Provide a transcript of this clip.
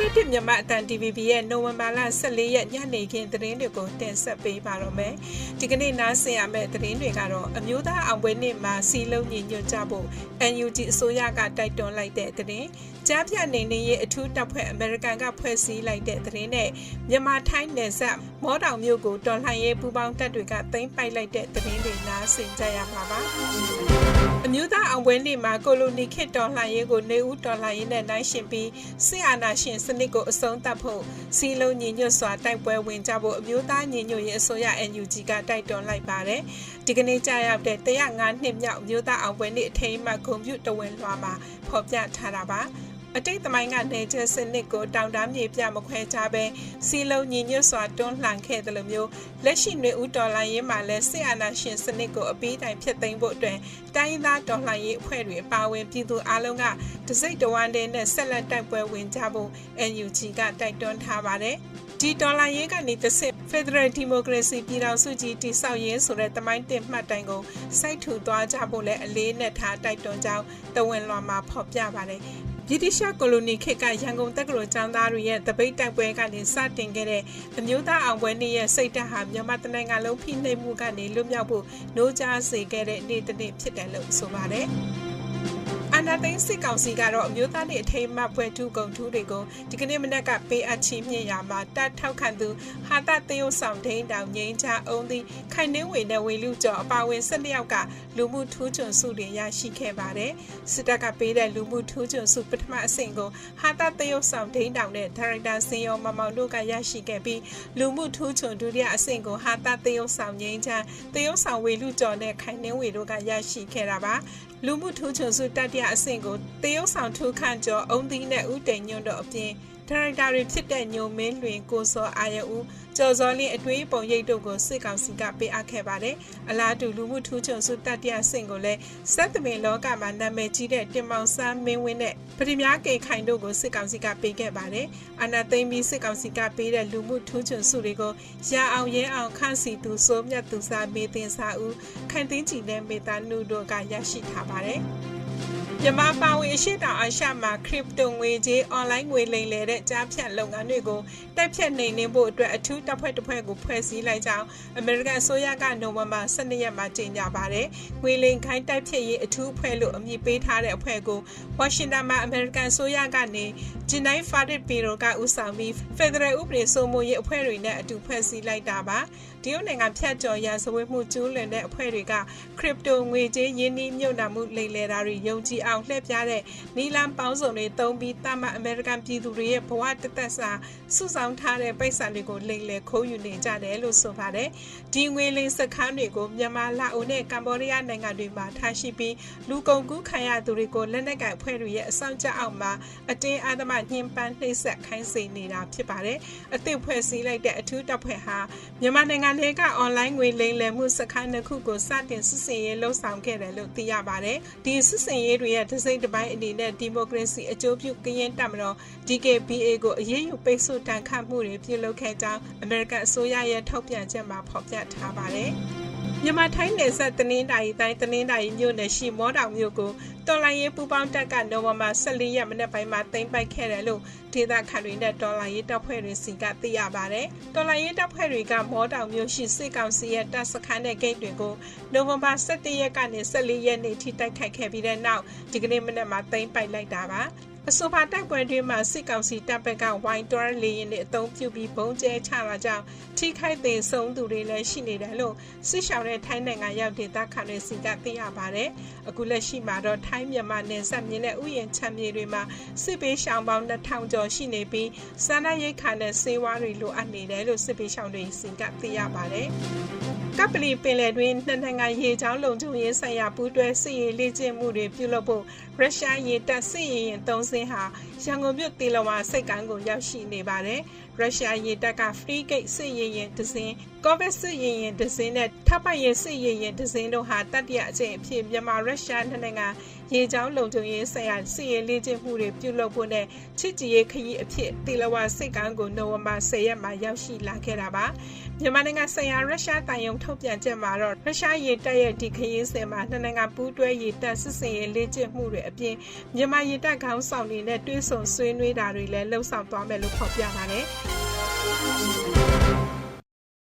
Credit မြန်မာအတန် TVB ရဲ့နိုဝင်ဘာလ14ရက်ညနေခင်းသတင်းတွေကိုတင်ဆက်ပေးပါတော့မယ်။ဒီကနေ့နားဆင်ရမယ့်သတင်းတွေကတော့အမျိုးသားအောင်ပွဲနေ့မှာစီလုံးညီညွတ်ကြဖို့ NUG အစိုးရကတိုက်တွန်းလိုက်တဲ့သတင်း။ ကြားဖြတ်နေနေရဲ့အထူးတပ်ဖွဲ့အမေရိကန်ကဖွဲ့စည်းလိုက်တဲ့သတင်းနဲ့မြန်မာထိုင်းနယ်စပ်မောတောင်မြို့ကိုတော်လှန်ရေးပူးပေါင်းတပ်တွေကသိမ်းပိုက်လိုက်တဲ့သတင်းတွေနားဆင်ကြရမှာပါ။အမျိုးသားအောင်ပွဲနေ့မှာကိုလိုနီခေတ်တော်လှန်ရေးကိုနေဦးတော်လှန်ရေးနဲ့နိုင်ရှင်ပြီးစစ်အာဏာရှင်စနစ်ကိုအဆုံးသတ်ဖို့စီလုံးညီညွတ်စွာတိုက်ပွဲဝင်ကြဖို့အမျိုးသားညီညွတ်ရေးအစိုးရ NUG ကတိုက်တွန်းလိုက်ပါတယ်။ဒီကနေ့ကြာရောက်တဲ့105နှစ်မြောက်အမျိုးသားအောင်ပွဲနေ့အထိမ်းအမှတ်ဂုဏ်ပြုတဝန်လွှာမှာဖော်ပြထားတာပါ။ အတိတ်သမိုင်းကနေကျစနစ်ကိုတောင်တန်းမြေပြမခွဲခြားပဲစီလုံးညီညွတ်စွာတွန်းလှန်ခဲ့တယ်လို့မျိုးလက်ရှိနေဦးတော်လှန်ရေးမှာလည်းစစ်အာဏာရှင်စနစ်ကိုအပြီးတိုင်ဖျက်သိမ်းဖို့အတွက်တိုင်းသားတော်လှန်ရေးအဖွဲ့တွေအပါအဝင်ပြည်သူအလုံးကတစိမ့်တဝမ်းတည်းနဲ့ဆက်လက်တိုက်ပွဲဝင်ကြဖို့ NUG ကတိုက်တွန်းထားပါတယ်ဒီဒေါ်လာရေးကနေတစ်ဆင့် Federal Democracy ပြည်ထောင်စုကြီးတည်ဆောက်ရေးဆိုတဲ့တမိုင်းတင်မှတ်တိုင်ကိုစိုက်ထူသွားကြဖို့လည်းအလေးနဲ့ထားတိုက်တွန်းကြောင်းတဝန်လွှာမှာဖော်ပြပါတယ် ဗြိတိရှကိုလိုနီခေတ်ကရန်ကုန်တက္ကသိုလ်ကျောင်းသားတွေရဲ့တပိတ်တိုက်ပွဲကနေစတင်ခဲ့တဲ့အမျိုးသားအောင်ပွဲနေ့ရဲ့စိတ်ဓာတ်ဟာမြန်မာတနိုင်ငံလုံးဖိနှိပ်မှုကနေလွတ်မြောက်ဖို့နှိုးကြားစေခဲ့တဲ့နေ့တစ်နေ့ဖြစ်တယ်လို့ဆိုပါတယ်။ အာနာသိန်းစစ်ကောင်စီကတော့အမျိုးသားနေ့အထိမ်းအမှတ်ပွဲထုကုံထူးတွေကိုဒီကနေ့မနက်ကပေးအပ်ချီးမြှင့်ရမှာတတ်ထောက်ခံသူဟာတသင်းုပ်ဆောင်ဒိန်းတောင်ငိမ့်ချအုံးသည်ခိုင်နှင်းဝေနဲ့ဝေလူကျော်အပါဝင်၁၂ယောက်ကလူမှုထူးချွန်စုတွေရရှိခဲ့ပါတယ်စစ်တပ်ကပေးတဲ့လူမှုထူးချွန်စုပထမအဆင့်ကိုဟာတသင်းုပ်ဆောင်ဒိန်းတောင်နဲ့ဒါရိုက်တာစင်ရောမမောင်တို့ကရရှိခဲ့ပြီးလူမှုထူးချွန်ဒုတိယအဆင့်ကိုဟာတသင်းုပ်ဆောင်ငိမ့်ချသင်းုပ်ဆောင်ဝေလူကျော်နဲ့ခိုင်နှင်းဝေတို့ကရရှိခဲ့တာပါလူမှုထူးချွန်စုတတိယအဆင့်ကိုတရုတ်ဆောင်ထူးခန့်ကျော်အုံသီးနဲ့ဥတိန်ညွန့်တို့အပြင်ဒါရိုက်တာတွေဖြစ်တဲ့ညိုမင်းလွင်ကိုစောအာရဦးကျော်စောလင်းအတွေးပုံရိပ်တို့ကိုစစ်ကောင်စီကပေးအပ်ခဲ့ပါတယ်။အလားတူလူမှုထူးချွန်စုတတိယဆင့်ကိုလည်းစက်သမင်လောကမှာနာမည်ကြီးတဲ့တင်မောင်ဆန်းမင်းဝင်းနဲ့ပရိမားကေခိုင်တို့ကိုစစ်ကောင်စီကပေးခဲ့ပါတယ်။အနာသိမ့်ပြီးစစ်ကောင်စီကပေးတဲ့လူမှုထူးချွန်စုတွေကိုရအောင်ရဲအောင်ခန့်စီသူစိုးမြတ်သူစာမေးတင်စာဦးခိုင်သိန်းကြည်နဲ့မေတာနုတို့ကရရှိထားပါတယ်။ မြန်မာပါဝင်အရှိတောင်အာရှမှာ crypto ငွေကြေး online ငွေလိမ်လည်တဲ့ကြားဖြတ်လုပ်ငန်းတွေကိုတိုက်ဖြတ်နိုင်နေဖို့အတွက်အထူးတပ်ဖွဲ့တစ်ဖွဲ့ကိုဖွဲ့စည်းလိုက်ကြောင်းအမေရိကန်အစိုးရကနိုဝင်ဘာ12ရက်မှာကြေညာပါတယ်။ငွေလိမ်ခိုင်းတိုက်ဖြတ်ရေးအထူးအဖွဲ့လို့အမည်ပေးထားတဲ့အဖွဲ့ကိုဝါရှင်တန်မှာအမေရိကန်အစိုးရကနေဂျင်နိုင်ဖာဒစ်ပီရိုကဦးဆောင်ပြီး Federal ဥပဒေစိုးမိုးရေးအဖွဲ့တွေနဲ့အတူဖွဲ့စည်းလိုက်တာပါ။တရုတ်နိုင်ငံဖြတ်ကျော်ရာဇဝတ်မှုကျူးလွန်တဲ့အဖွဲ့တွေက crypto ငွေကြေးရင်းနှီးမြှုပ်နှံမှုလိမ်လည်တာတွေယုံကြည်အောင်လှည့်ပြားတဲ့နီလန်ပေါင်းစုံတွေသုံးပြီးတာမအမေရိကန်ပြည်သူတွေရဲ့ဘဝတသက်စာစုဆောင်ထားတဲ့ပိတ်ဆံတွေကိုလိမ်လည်ခိုးယူနေကြတယ်လို့ဆိုပါတယ်။ဒီငွေလိမ်စခန်းတွေကိုမြန်မာလာအိုနဲ့ကမ္ဘောဒီးယားနိုင်ငံတွေမှာထားရှိပြီးလူကုန်ကူးခံရသူတွေကိုလက်နက်ကင်အဖွဲ့တွေရဲ့အဆောင်ကြအောက်မှာအတင်းအဓမ္မညှဉ်းပန်းနှိပ်စက်ခိုင်းစေနေတာဖြစ်ပါတယ်။အသစ်ဖွဲ့စည်းလိုက်တဲ့အထူးတပ်ဖွဲ့ဟာမြန်မာနိုင်ငံထဲကအွန်လိုင်းငွေလိမ်လည်မှုစခန်းတစ်ခုကိုစတင်စစ်ဆင်ရေးလှုပ်ဆောင်ခဲ့တယ်လို့သိရပါတယ်။ဒီစစ်ဆင်ရေးတွေရဲ့ဒစိမ့်တစ်ပိုင်းအနေနဲ့ဒီမိုကရေစီအကျိုးပြုကရင်တပ်မတော် DKBA ကိုအရေးယူပိတ်ဆို့တန်ခတ်မှုတွေပြုလုပ်ခဲ့ကြောင်းအမေရိကန်အစိုးရရဲ့ထုတ်ပြန်ချက်မှာဖော်ပြထားပါတယ်။ မြန်မာထိုင်းနယ်စပ်တနင်္သာရီတိုင်းတနင်္သာရီမြို့နယ်ရှိမောတောင်မြို့ကိုတော်လိုင်းရေးပူပေါင်းတပ်ကနိုဝင်ဘာ14ရက်မနေ့ပိုင်းမှာသိမ်းပိုက်ခဲ့တယ်လို့ဒေသခံတွေနဲ့တော်လိုင်းရေးတပ်ဖွဲ့တွေစီကသိရပါတယ်။တော်လိုင်းရေးတပ်ဖွဲ့တွေကမောတောင်မြို့ရှိစစ်ကောင်စီရဲ့တပ်စခန်းနဲ့ဂိတ်တွေကိုနိုဝင်ဘာ17ရက်ကနေ14ရက်နေ့ထိတိုက်ခိုက်ခဲ့ပြီးတဲ့နောက်ဒီကနေ့မနေ့မှာသိမ်းပိုက်လိုက်တာပါ။ အဆိုပါတိုက်ပွဲတွင်မှစစ်ကောင်စီတပ်ဘက်ကဝိုင်းတွန်းလေရင်နဲ့အုံပြုပြီးဘုံကျဲချတာကြောင့်ထိခိုက်သေးဆုံးသူတွေလည်းရှိနေတယ်လို့စစ်ရှောင်းတဲ့ထိုင်းနိုင်ငံရောက်ဒေသခံတွေစီကသိရပါတယ်။အခုလက်ရှိမှာတော့ထိုင်းမြန်မာနယ်စပ်မြင်းတဲ့ဥယျာဉ်ချမ်းမြေတွေမှာစစ်ပေးရှောင်းပေါင်း2000ကျော်ရှိနေပြီးစားနပ်ရိက္ခာနဲ့ဆေးဝါးတွေလိုအပ်နေတယ်လို့စစ်ပေးရှောင်းတွေစီကသိရပါတယ်။ ကပလီပင်လယ်တွင်နှစ်နိုင်ငံရေချောင်းလုံခြုံရေးဆိုင်ရာပူးတွဲစစ်ရေးလေ့ကျင့်မှုတွေပြုလုပ်ဖို့ရုရှားရေတပ်စစ်ရေးရင်သုံးစင်းဟာရန်ကုန်မြို့တေလဝါစိတ်ကမ်းကိုရောက်ရှိနေပါတယ်။ရုရှားရေတပ်က Free Gate စစ်ရေးရင်တစင်းကောဗစ်စစ်ရင်ရင်ဒဇင်းနဲ့ထပ်ပိုက်ရင်စစ်ရင်ရင်ဒဇင်းတို့ဟာတတိယအကြိမ်အဖြစ်မြန်မာရုရှားနှစ်နိုင်ငံရေကြောင်းလုံခြုံရေးဆိုင်ရာစစ်ရေးလေ့ကျင့်မှုတွေပြုလုပ်ဖို့နဲ့ချစ်ကြည်ရေးခရီးအဖြစ်တေလဝါစစ်ကမ်းကိုနိုဝင်ဘာ10ရက်မှာရောက်ရှိလာခဲ့တာပါမြန်မာနိုင်ငံဆိုင်ရာရုရှားတန်ယုံထုတ်ပြန်ချက်မှာတော့ရုရှားရေတပ်ရဲ့ဒီခရီးစဉ်မှာနှစ်နိုင်ငံပူးတွဲရေတပ်စစ်စင်ရေးလေ့ကျင့်မှုတွေအပြင်မြန်မာရေတပ်ခေါင်းဆောင်တွေနဲ့တွဲဆုံဆွေးနွေးတာတွေလည်းလှုပ်ဆောင်သွားမယ်လို့ဖော်ပြပါတယ်